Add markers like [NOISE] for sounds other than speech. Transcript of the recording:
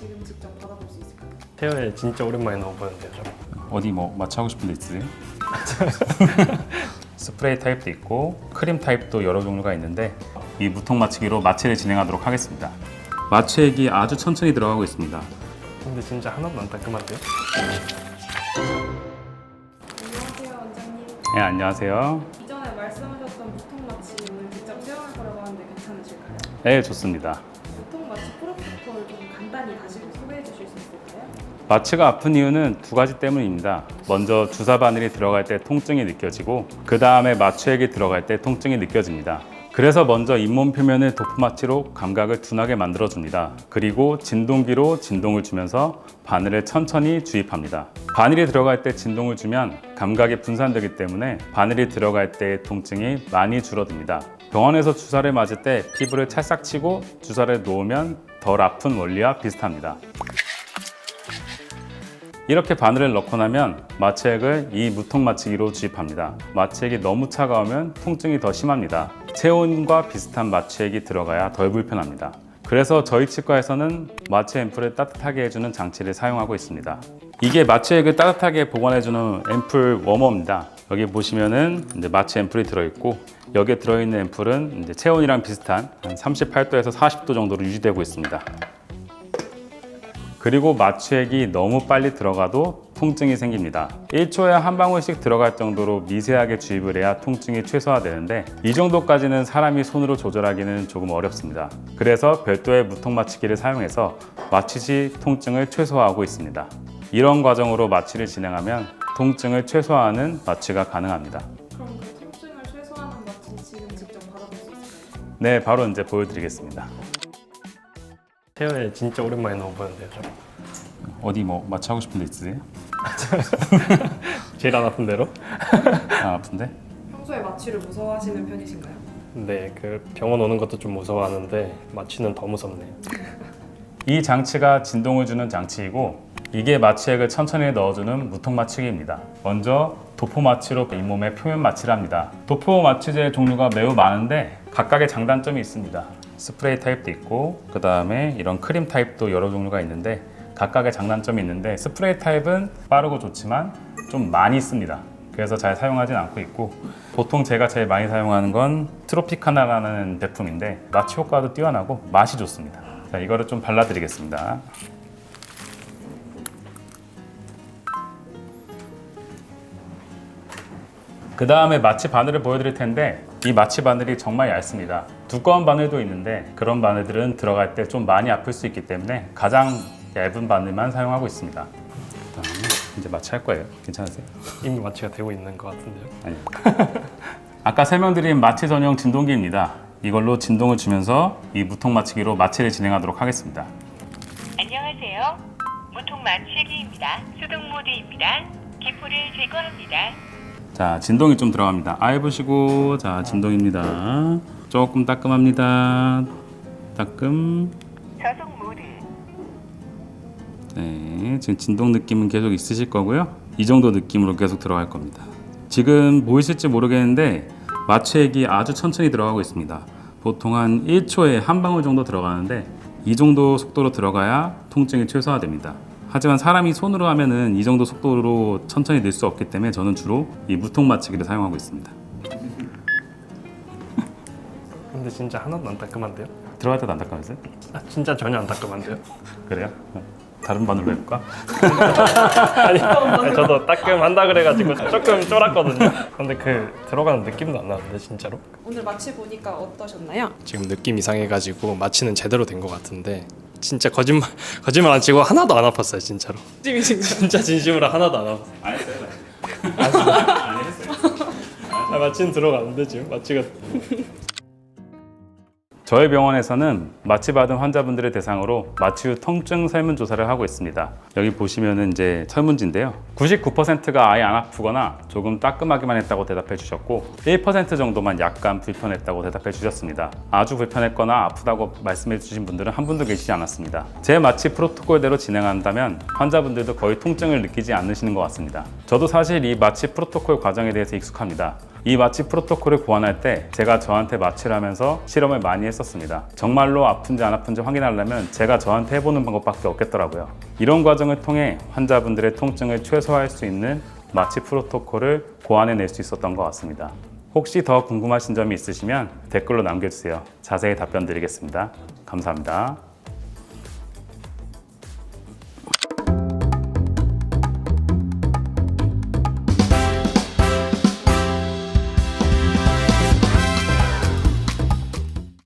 지금 직접 받아볼 수 있을까요? 헤어에 진짜 오랜만에 넣어보는데요. 저. 어디 뭐 마취하고 싶은 데 있으세요? [LAUGHS] 스프레이 타입도 있고 크림 타입도 여러 종류가 있는데 이 무통 마취기로 마취를 진행하도록 하겠습니다. 마취액이 아주 천천히 들어가고 있습니다. 근데 진짜 하나도 안 따끔한데요? 안녕하세요 원장님. 네, 안녕하세요. 이전에 말씀하셨던 무통 마취 오늘 직접 체험할 거라고 하는데 괜찮으실까요? 네, 좋습니다. 간단히 다시 소개해 주실 수 있을까요? 마취가 아픈 이유는 두 가지 때문입니다. 먼저 주사 바늘이 들어갈 때 통증이 느껴지고 그 다음에 마취액이 들어갈 때 통증이 느껴집니다. 그래서 먼저 잇몸 표면을 도포 마취로 감각을 둔하게 만들어 줍니다. 그리고 진동기로 진동을 주면서 바늘을 천천히 주입합니다. 바늘이 들어갈 때 진동을 주면 감각이 분산되기 때문에 바늘이 들어갈 때의 통증이 많이 줄어듭니다. 병원에서 주사를 맞을 때 피부를 찰싹 치고 주사를 놓으면 덜 아픈 원리와 비슷합니다. 이렇게 바늘을 넣고 나면 마취액을 이 무통 마취기로 주입합니다. 마취액이 너무 차가우면 통증이 더 심합니다. 체온과 비슷한 마취액이 들어가야 덜 불편합니다. 그래서 저희 치과에서는 마취 앰플을 따뜻하게 해주는 장치를 사용하고 있습니다. 이게 마취액을 따뜻하게 보관해주는 앰플 워머입니다. 여기 보시면은 이제 마취 앰플이 들어있고 여기에 들어있는 앰플은 이제 체온이랑 비슷한 한 38도에서 40도 정도로 유지되고 있습니다. 그리고 마취액이 너무 빨리 들어가도 통증이 생깁니다. 1초에 한 방울씩 들어갈 정도로 미세하게 주입을 해야 통증이 최소화되는데 이 정도까지는 사람이 손으로 조절하기는 조금 어렵습니다. 그래서 별도의 무통 마취기를 사용해서 마취 시 통증을 최소화하고 있습니다. 이런 과정으로 마취를 진행하면 통증을 최소화하는 마취가 가능합니다. 그럼 그 통증을 최소화하는 마취 지금 직접 받아볼 수 있을까요? 네, 바로 이제 보여드리겠습니다. 헤어에 진짜 오랜만에 넣어보는데요. 저. 어디 뭐 마취하고 싶은 데 있으세요? [LAUGHS] 제일 안 아픈 대로? 아, 아픈데? 평소에 마취를 무서워하시는 편이신가요? 네, 그 병원 오는 것도 좀 무서워하는데 마취는 더 무섭네요. 이 장치가 진동을 주는 장치이고 이게 마취액을 천천히 넣어주는 무통 마취기입니다. 먼저 도포 마취로 잇몸에 표면 마취를 합니다. 도포 마취제 종류가 매우 많은데 각각의 장단점이 있습니다. 스프레이 타입도 있고 그 다음에 이런 크림 타입도 여러 종류가 있는데 각각의 장단점이 있는데 스프레이 타입은 빠르고 좋지만 좀 많이 씁니다. 그래서 잘 사용하진 않고 있고 보통 제가 제일 많이 사용하는 건 트로피카나라는 제품인데 마취 효과도 뛰어나고 맛이 좋습니다. 자, 이거를 좀 발라드리겠습니다. 그 다음에 마취 바늘을 보여드릴 텐데 이 마취 바늘이 정말 얇습니다. 두꺼운 바늘도 있는데 그런 바늘들은 들어갈 때 좀 많이 아플 수 있기 때문에 가장 얇은 바늘만 사용하고 있습니다. 그 다음에 이제 마취할 거예요. 괜찮으세요? 이미 마취가 되고 있는 것 같은데요. 아니요. [LAUGHS] 아까 설명드린 마취 전용 진동기입니다. 이걸로 진동을 주면서 이 무통 마취기로 마취를 진행하도록 하겠습니다. 안녕하세요. 무통 마취기입니다. 수동 모드입니다. 기포를 제거합니다. 자, 진동이 좀 들어갑니다. 아 해보시고, 자, 진동입니다. 조금 따끔합니다. 따끔. 저속 모드. 네, 지금 진동 느낌은 계속 있으실 거고요. 이 정도 느낌으로 계속 들어갈 겁니다. 지금 보이실지 모르겠는데 마취액이 아주 천천히 들어가고 있습니다. 보통 한 1초에 한 방울 정도 들어가는데 이 정도 속도로 들어가야 통증이 최소화됩니다. 하지만 사람이 손으로 하면은 이 정도 속도로 천천히 낼수 없기 때문에 저는 주로 이 무통 마취기를 사용하고 있습니다. 근데 진짜 하나도 안 따끔한데요? 들어갈 때도 안 닦아주세요? 아, 진짜 전혀 안 따끔한데요? [LAUGHS] 그래요? 다른 바늘로 해볼까? [LAUGHS] 아니, 아니, 저도 따끔한다 그래가지고 조금 쫄았거든요. 근데 그 들어가는 느낌도 안 나는데 진짜로? 오늘 마취 보니까 어떠셨나요? 지금 느낌 이상해가지고 마취는 제대로 된 것 같은데 진짜 거짓말 [LAUGHS] 거짓말 안 치고 하나도 안 아팠어요 진짜로. 찜이신가요? 진짜 진심으로 하나도 안 아팠어요. 안 했어요. 아, 마취는 들어가는데 지금 마취가 저희 병원에서는 마취 받은 환자분들을 대상으로 마취 후 통증 설문조사를 하고 있습니다. 여기 보시면은 이제 설문지인데요. 99%가 아예 안 아프거나 조금 따끔하기만 했다고 대답해 주셨고 1% 정도만 약간 불편했다고 대답해 주셨습니다. 아주 불편했거나 아프다고 말씀해 주신 분들은 한 분도 계시지 않았습니다. 제 마취 프로토콜대로 진행한다면 환자분들도 거의 통증을 느끼지 않으시는 것 같습니다. 저도 사실 이 마취 프로토콜 과정에 대해서 익숙합니다. 이 마취 프로토콜을 고안할 때 제가 저한테 마취를 하면서 실험을 많이 했었습니다. 정말로 아픈지 안 아픈지 확인하려면 제가 저한테 해보는 방법밖에 없겠더라고요. 이런 과정을 통해 환자분들의 통증을 최소화할 수 있는 마취 프로토콜을 고안해낼 수 있었던 것 같습니다. 혹시 더 궁금하신 점이 있으시면 댓글로 남겨주세요. 자세히 답변 드리겠습니다. 감사합니다.